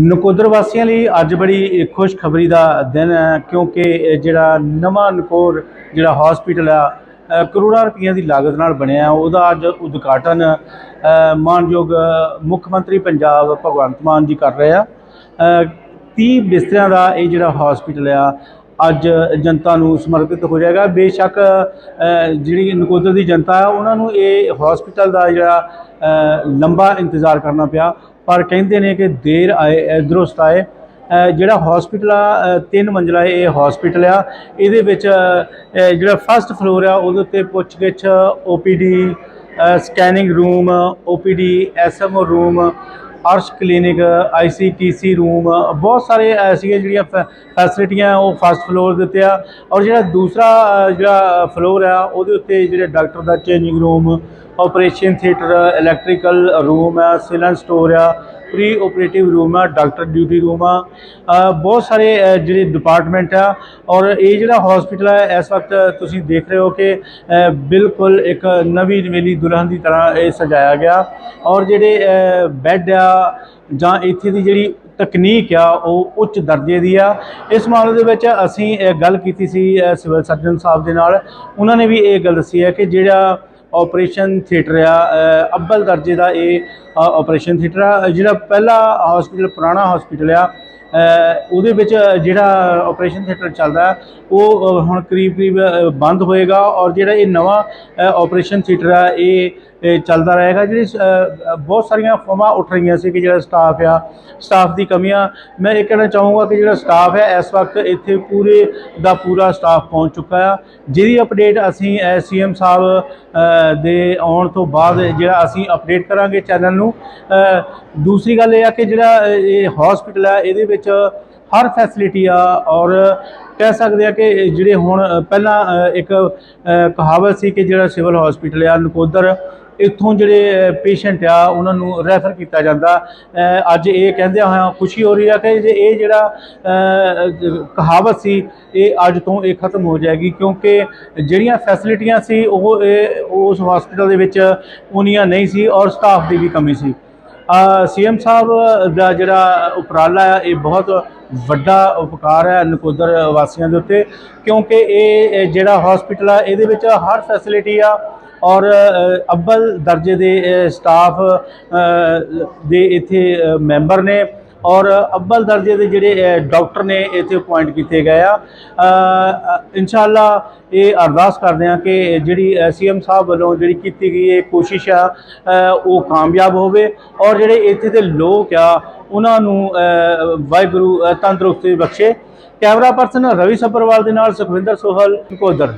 ਨਕੋਦਰ ਵਾਸੀਆਂ ਲਈ ਅੱਜ ਬੜੀ ਖੁਸ਼ਖਬਰੀ ਦਾ ਦਿਨ ਹੈ ਕਿਉਂਕਿ ਜਿਹੜਾ ਨਵਾਂ ਨਕੋਰ ਜਿਹੜਾ ਹਸਪੀਟਲ ਆ ਕਰੋੜਾਂ ਰੁਪਈਆਂ ਦੀ ਲਾਗਤ ਨਾਲ ਬਣਿਆ ਉਹਦਾ ਅੱਜ ਉਦਘਾਟਨ ਮਾਨਯੋਗ ਮੁੱਖ ਮੰਤਰੀ ਪੰਜਾਬ ਭਗਵੰਤ ਮਾਨ ਜੀ ਕਰ ਰਹੇ ਆ। ਅ, 30 ਬਿਸਤਰਿਆਂ ਦਾ ਇਹ ਜਿਹੜਾ ਹਸਪੀਟਲ ਆ ਅੱਜ ਜਨਤਾ ਨੂੰ ਸਮਰਪਿਤ ਹੋ ਜਾਏਗਾ। ਬੇਸ਼ੱਕ ਜਿਹੜੀ ਨਕੋਦਰ ਦੀ ਜਨਤਾ ਹੈ ਉਹਨਾਂ ਨੂੰ ਇਹ ਹਸਪੀਟਲ ਦਾ ਜਿਹੜਾ ਲੰਬਾ ਇੰਤਜ਼ਾਰ ਕਰਨਾ ਪਿਆ। ਪਰ ਕਹਿੰਦੇ ਨੇ ਕਿ ਦੇਰ ਆਏ ਐ ਦਰੁਸਤ ਆਏ ਜਿਹੜਾ ਹਸਪੀਟਲ ਆ ਤਿੰਨ ਮੰਜ਼ਲਾ ਇਹ ਹਸਪੀਟਲ ਆ। ਇਹਦੇ ਵਿੱਚ ਜਿਹੜਾ ਫਸਟ ਫਲੋਰ ਆ, ਉਹਦੇ ਉੱਤੇ ਪੁੱਛਗਿੱਛ OPD scanning room OPD SMO room ARSH clinic ICTC room, ਬਹੁਤ ਸਾਰੇ ਐਸੀਆਂ ਜਿਹੜੀਆਂ ਫੈਸਿਲਿਟੀਆਂ ਉਹ ਫਸਟ ਫਲੋਰ ਦੇ ਉੱਤੇ ਆ। ਔਰ ਜਿਹੜਾ ਦੂਸਰਾ ਜਿਹੜਾ ਫਲੋਰ ਆ, ਉਹਦੇ ਉੱਤੇ ਜਿਹੜੇ ਡਾਕਟਰ ਦਾ changing room operation theatre electrical room ਆ ਸਿਲਨ ਸਟੋਰ ਆ ਪ੍ਰੀ ਆਪਰੇਟਿਵ ਰੂਮ ਆ ਡਾਕਟਰ ਡਿਊਟੀ ਰੂਮ ਆ ਬਹੁਤ ਸਾਰੇ ਜਿਹੜੇ ਡਿਪਾਰਟਮੈਂਟ ਆ, ਔਰ ਇਹ ਜਿਹੜਾ ਹਸਪੀਟਲ ਹੈ ਇਸ ਵਕਤ ਤੁਸੀਂ ਦੇਖ ਰਹੇ ਹੋ ਕਿ ਬਿਲਕੁਲ ਇੱਕ ਨਵੀਂ ਨਵੇਲੀ ਦੁਲਹਨ ਦੀ ਤਰ੍ਹਾਂ ਇਹ ਸਜਾਇਆ ਗਿਆ, ਔਰ ਜਿਹੜੇ ਬੈੱਡ ਆ, ਜਾਂ ਇੱਥੇ ਦੀ ਜਿਹੜੀ ਤਕਨੀਕ ਆ, ਉਹ ਉੱਚ ਦਰਜੇ ਦੀ ਆ। ਇਸ ਮਾਮਲੇ ਦੇ ਵਿੱਚ ਅਸੀਂ ਗੱਲ ਕੀਤੀ ਸੀ ਸਿਵਲ ਸਰਜਨ ਸਾਹਿਬ ਦੇ ਨਾਲ। ਉਹਨਾਂ ਨੇ ਵੀ ਇਹ ਗੱਲ ਦੱਸੀ ਹੈ ਕਿ ਜਿਹੜਾ ਆਪਰੇਸ਼ਨ ਥੀਏਟਰ ਆ ਅ, ਅੱਵਲ ਦਰਜੇ ਦਾ ਇਹ ਆਪਰੇਸ਼ਨ ਥੀਏਟਰ ਆ ਜਿਹੜਾ ਪਹਿਲਾ ਹਸਪੀਟਲ ਪੁਰਾਣਾ ਹਸਪੀਟਲ ਆ ਉਹਦੇ ਵਿੱਚ ਜਿਹੜਾ ਆਪਰੇਸ਼ਨ ਥੀਏਟਰ ਚੱਲਦਾ ਉਹ ਹੁਣ ਕਰੀਬ ਕਰੀਬ ਬੰਦ ਹੋਏਗਾ ਔਰ ਜਿਹੜਾ ਇਹ ਨਵਾਂ ਆਪਰੇਸ਼ਨ ਥੀਏਟਰ ਆ, ਇਹ ਚੱਲਦਾ ਰਹੇਗਾ। ਜਿਹੜੀ ਬਹੁਤ ਸਾਰੀਆਂ ਫੋਮਾਂ ਉੱਠ ਰਹੀਆਂ ਸੀ ਕਿ ਜਿਹੜਾ ਸਟਾਫ ਆ ਸਟਾਫ ਦੀ ਕਮੀਆਂ ਮੈਂ ਇਹ ਕਹਿਣਾ ਚਾਹੂੰਗਾ ਕਿ ਜਿਹੜਾ ਸਟਾਫ ਹੈ ਇਸ ਵਕਤ ਇੱਥੇ ਪੂਰੇ ਦਾ ਪੂਰਾ ਸਟਾਫ ਪਹੁੰਚ ਚੁੱਕਾ ਆ। ਜਿਹਦੀ ਅਪਡੇਟ ਅਸੀਂ ਸੀਐਮ ਸਾਹਿਬ ਦੇ ਆਉਣ ਤੋਂ ਬਾਅਦ ਜਿਹੜਾ ਅਸੀਂ ਅਪਡੇਟ ਕਰਾਂਗੇ ਚੈਨਲ ਨੂੰ। ਦੂਸਰੀ ਗੱਲ ਇਹ ਆ ਕਿ ਜਿਹੜਾ ਇਹ ਹਸਪੀਟਲ ਆ, ਇਹਦੇ ਵਿੱਚ ਹਰ ਫੈਸਿਲਿਟੀ ਆ ਔਰ ਕਹਿ ਸਕਦੇ ਆ ਕਿ ਜਿਹੜੇ ਹੁਣ ਪਹਿਲਾਂ ਇੱਕ ਕਹਾਵਤ ਸੀ ਕਿ ਜਿਹੜਾ ਸਿਵਲ ਹਸਪੀਟਲ ਆ, ਨਕੋਦਰ, ਇੱਥੋਂ ਜਿਹੜੇ ਪੇਸ਼ੈਂਟ ਆ, ਉਹਨਾਂ ਨੂੰ ਰੈਫਰ ਕੀਤਾ ਜਾਂਦਾ। ਅੱਜ ਇਹ ਕਹਿੰਦਿਆਂ ਹੋਇਆ ਖੁਸ਼ੀ ਹੋ ਰਹੀ ਆ ਕਿ ਜੇ ਇਹ ਜਿਹੜਾ ਕਹਾਵਤ ਸੀ, ਇਹ ਅੱਜ ਤੋਂ ਇਹ ਖਤਮ ਹੋ ਜਾਏਗੀ, ਕਿਉਂਕਿ ਜਿਹੜੀਆਂ ਫੈਸਿਲਿਟੀਆਂ ਸੀ, ਉਹ, ਇਹ, ਉਸ ਹਸਪੀਟਲ ਦੇ ਵਿੱਚ ਉਨੀਆਂ ਨਹੀਂ ਸੀ ਔਰ ਸਟਾਫ ਦੀ ਵੀ ਕਮੀ ਸੀ। ਸੀਐਮ ਸਾਹਿਬ ਦਾ ਜਿਹੜਾ ਉਪਰਾਲਾ ਹੈ ਇਹ ਬਹੁਤ ਵੱਡਾ ਉਪਕਾਰ ਹੈ ਨਕੋਦਰ ਵਾਸੀਆਂ ਦੇ ਉੱਤੇ ਕਿਉਂਕਿ ਇਹ ਜਿਹੜਾ ਹਸਪੀਟਲ ਆ ਇਹਦੇ ਵਿੱਚ ਹਰ ਫੈਸਿਲਿਟੀ ਆ ਔਰ ਅ, ਅੱਵਲ ਦਰਜੇ ਦੇ ਸਟਾਫ ਦੇ ਇੱਥੇ ਮੈਂਬਰ ਨੇ ਔਰ ਅੱਵਲ ਦਰਜੇ ਦੇ ਜਿਹੜੇ ਡਾਕਟਰ ਨੇ ਇੱਥੇ ਅਪਾਇੰਟ ਕੀਤੇ ਗਏ ਆ। ਅ, ਇਨਸ਼ਾਅੱਲਾ ਇਹ ਅਰਦਾਸ ਕਰਦੇ ਆ ਕਿ ਜਿਹੜੀ ਸੀਐਮ ਸਾਹਿਬ ਵੱਲੋਂ ਜਿਹੜੀ ਕੀਤੀ ਗਈ ਇਹ ਕੋਸ਼ਿਸ਼ ਆ ਉਹ ਕਾਮਯਾਬ ਹੋਵੇ। ਔਰ ਜਿਹੜੇ ਇੱਥੇ ਦੇ ਲੋਕ ਆ ਉਹਨਾਂ ਨੂੰ ਵਾਹਿਗੁਰੂ ਤੰਦਰੁਸਤੀ ਬਖਸ਼ੇ। ਕੈਮਰਾ ਪਰਸਨ ਰਵੀ ਸੱਭਰਵਾਲ ਦੇ ਨਾਲ ਸੁਖਵਿੰਦਰ ਸੋਹਲ ਨਕੋਦਰ